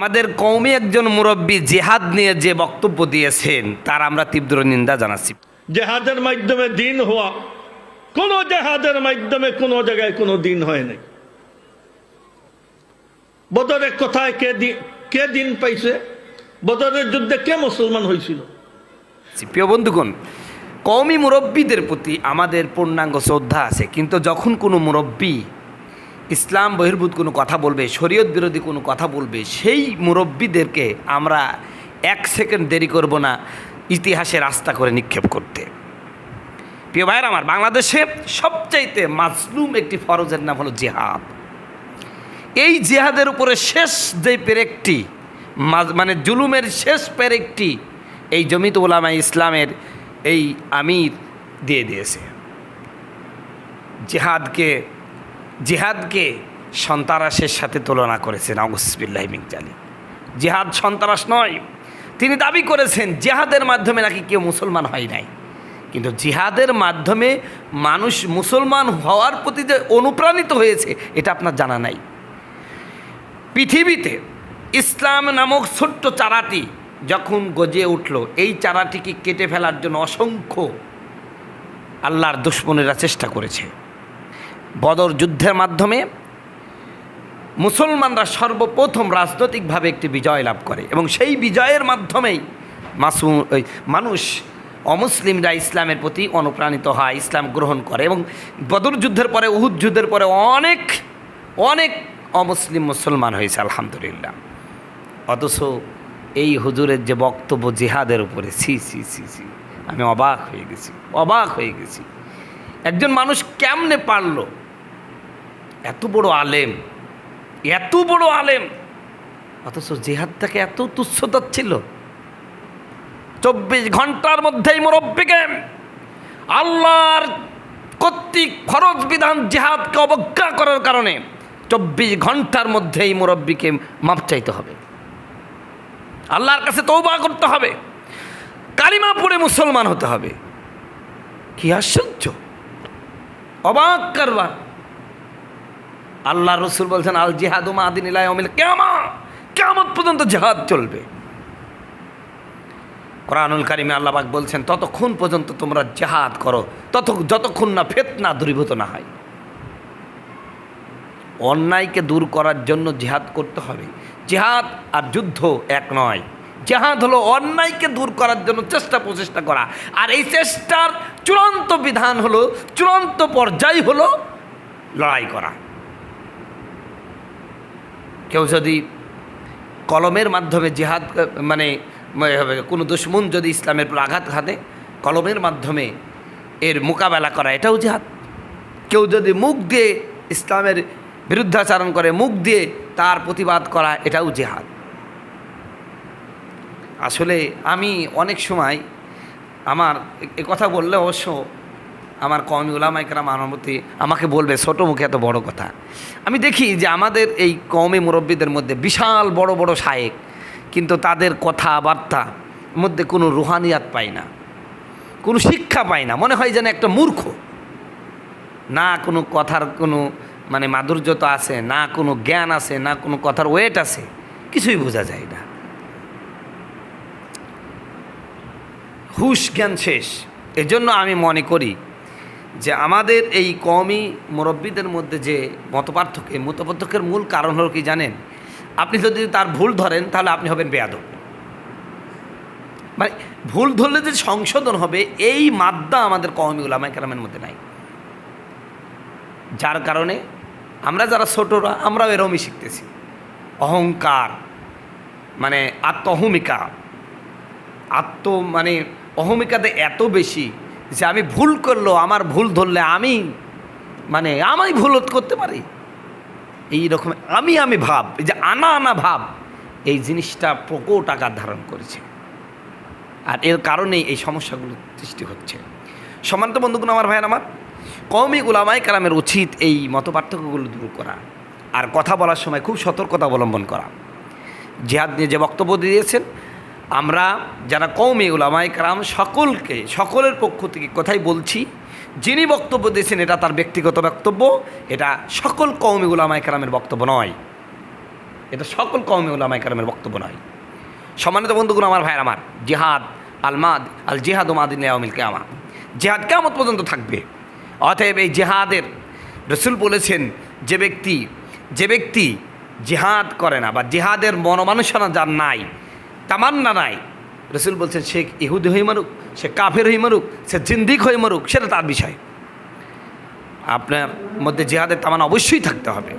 আমাদের কৌমি একজন মুরব্বী জেহাদ নিয়ে যে বক্তব্য দিয়েছেন তার আমরা তীব্র নিন্দা জানাচ্ছি। জেহাদের মাধ্যমে দিন হওয়া কোন জেহাদের মাধ্যমে কোনো জায়গায় কোনো দিন হয় নাই। বদরের কোথায় কে দিন কে দিন পাইছে? বদরের যুদ্ধে কে মুসলমান হয়েছিল প্রিয় বন্ধুগণ কওমি মুরব্বীদের প্রতি আমাদের পূর্ণাঙ্গ শ্রদ্ধা আছে কিন্তু যখন কোনো মুরব্বী ইসলাম বহির্ভূত কোনো কথা বলবে, শরীয়ত বিরোধী কোনো কথা বলবে, সেই মুরব্বীদেরকে আমরা এক সেকেন্ড দেরি করব না ইতিহাসে রাস্তা করে নিক্ষেপ করতে। প্রিয় ভাইয়ের আমার, বাংলাদেশে সবচাইতে মাজলুম একটি ফরজের নাম হলো জেহাদ। এই জেহাদের উপরে শেষ যে পেরেকটি মানে জুলুমের শেষ পেরেকটি এই জমিত ওলামা ইসলামের এই আমির দিয়ে দিয়েছে। জেহাদকে জেহাদকে সন্তারাসের সাথে তুলনা করেছেন আউসবিল্লাহ মিকজালি জেহাদ সন্তারাস নয়, তিনি দাবি করেছেন জেহাদের মাধ্যমে নাকি কেউ মুসলমান হয় নাই। কিন্তু জিহাদের মাধ্যমে মানুষ মুসলমান হওয়ার প্রতি যে অনুপ্রাণিত হয়েছে, এটা আপনার জানা নাই। পৃথিবীতে ইসলাম নামক ছোট্ট চারাটি যখন গজে উঠল, এই চারাটিকে কেটে ফেলার জন্য অসংখ্য আল্লাহর দুশ্মনেরা চেষ্টা করেছে। বদর যুদ্ধের মাধ্যমে মুসলমানরা সর্বপ্রথম রাজনৈতিকভাবে একটি বিজয় লাভ করে এবং সেই বিজয়ের মাধ্যমেই ওই মানুষ, অমুসলিমরা ইসলামের প্রতি অনুপ্রাণিত হয়, ইসলাম গ্রহণ করে এবং বদর যুদ্ধের পরে, উহুদ যুদ্ধের পরে অনেক অনেক অমুসলিম মুসলমান হয়েছে, আলহামদুলিল্লাহ। অথচ এই হুজুরের যে বক্তব্য জিহাদের উপরে সি সি সি সি আমি অবাক হয়ে গেছি, অবাক হয়ে গেছি। একজন মানুষ কেমনে পারল? এত বড় আলেম, এত বড় আলেম। অথচ জেহাদটাকে এত তুচ্ছতার ছিল চব্বিশ ঘণ্টার মধ্যেই মুরব্বীকে আল্লাহর কর্তৃক ফরজ বিধান জেহাদকে অবজ্ঞা করার কারণে চব্বিশ ঘণ্টার মধ্যেই মুরব্বীকে মাপ চাইতে হবে। আল্লাহর কাছে তৌবা করতে হবে। কালিমা পড়ে মুসলমান হতে হবে। কি আশ্চর্য। অবাক কারবার। আল্লাহ রসুল বলছেন, আল জিহাদ মাদিন ইলাই অমিল কেমা কেমন পর্যন্ত জেহাদ চলবে। কোরআনুল কারিমে আল্লাহবাক বলছেন, ততক্ষণ পর্যন্ত তোমরা জেহাদ করো তত যতক্ষণ না ফেতনা দূরীভূত না হয়। অন্যায়কে দূর করার জন্য জেহাদ করতে হবে। জেহাদ আর যুদ্ধ এক নয়। জেহাদ হলো অন্যায়কে দূর করার জন্য চেষ্টা প্রচেষ্টা করা। আর এই চেষ্টার চূড়ান্ত বিধান হলো, চূড়ান্ত পর্যায় হলো লড়াই করা। কেউ যদি কলমের মাধ্যমে জেহাদ মানে কোনো দুশ্মন যদি ইসলামের উপর আঘাত ঘাতে কলমের মাধ্যমে এর মোকাবেলা করা, এটাও জেহাদ। কেউ যদি মুখ দিয়ে ইসলামের বিরুদ্ধাচারণ করে, মুখ দিয়ে তার প্রতিবাদ করা, এটাও জেহাদ। আসলে আমি অনেক সময় আমার এ কথা বললে অবশ্য আমার কমি ওলামাইকরাম প্রতি আমাকে বলবে, ছোটো মুখে এত বড় কথা। আমি দেখি যে আমাদের এই কমে মুরব্বীদের মধ্যে বিশাল বড় বড় শায়েক, কিন্তু তাদের কথাবার্তা মধ্যে কোনো রুহানিয়াত পাই না, কোনো শিক্ষা পাই না, মনে হয় যেন একটা মূর্খ। না কোনো কথার কোনো মানে মাধুর্যতা আছে, না কোনো জ্ঞান আছে, না কোনো কথার ওয়েট আছে, কিছুই বোঝা যায় না। হুশ জ্ঞান শেষ। এজন্য আমি মনে করি যে আমাদের এই কমই মুরব্বীদের মধ্যে যে মতপার্থক্য মতপার্থক্যের মূল কারণ হলো কি জানেন? আপনি যদি তার ভুল ধরেন, তাহলে আপনি হবেন বেয়াদব। মানে ভুল ধরলে যে সংশোধন হবে, এই মাদ্দা আমাদের কওমি উলামায়ে কেরামের মধ্যে নাই। যার কারণে আমরা যারা ছোটরা, আমরাও এরমই শিখতেছি। অহংকার মানে আত্মহমিকা। আত্ম মানে অহমিকাতে এত বেশি যে আমি ভুল করল, আমার ভুল ধরলে আমি মানে আমি ভুল করতে পারি। এই রকম আমি আমি ভাব যে আনা আনা ভাব, এই জিনিসটা প্রকট আকার ধারণ করেছে। আর এর কারণেই এই সমস্যাগুলো সৃষ্টি হচ্ছে। সমান্ত বন্ধুগুলো আমার ভাইয়ের আমার কমই গুলামাই কালামের উচিত এই মতপার্থক্যগুলো দূর করা আর কথা বলার সময় খুব সতর্কতা অবলম্বন করা। জেহাদ নিয়ে যে বক্তব্য দিয়েছেন আমরা যারা কৌমি উলামাই কারাম সকলকে, সকলের পক্ষ থেকে কথাই বলছি, যিনি বক্তব্য দিয়েছেন এটা তার ব্যক্তিগত বক্তব্য, এটা সকল কৌমি উলামাই কারামের বক্তব্য নয়। এটা সকল কমে ওলামাই কারামের বক্তব্য নয়। সম্মানিত বন্ধুগুলো আমার ভাইয়ের আমার, জিহাদ আল মাদ, আল জিহাদ ও মাদিন আমিল কেমা জেহাদ কেমন পর্যন্ত থাকবে। অতএব এই জেহাদের রসুল বলেছেন, যে ব্যক্তি যে ব্যক্তি জেহাদ করে না বা জেহাদের মনোমানুষনা যার নাই তামান্না নাই। রসুল বলছেন, সে ইহুদি হয়ে মারুক, সে কাফের হয়ে মারুক, সে জিন্দিক হয়ে মারুক, সেটা তার বিষয়। আপনার মধ্যে জেহাদের তামান অবশ্যই থাকতে হবে।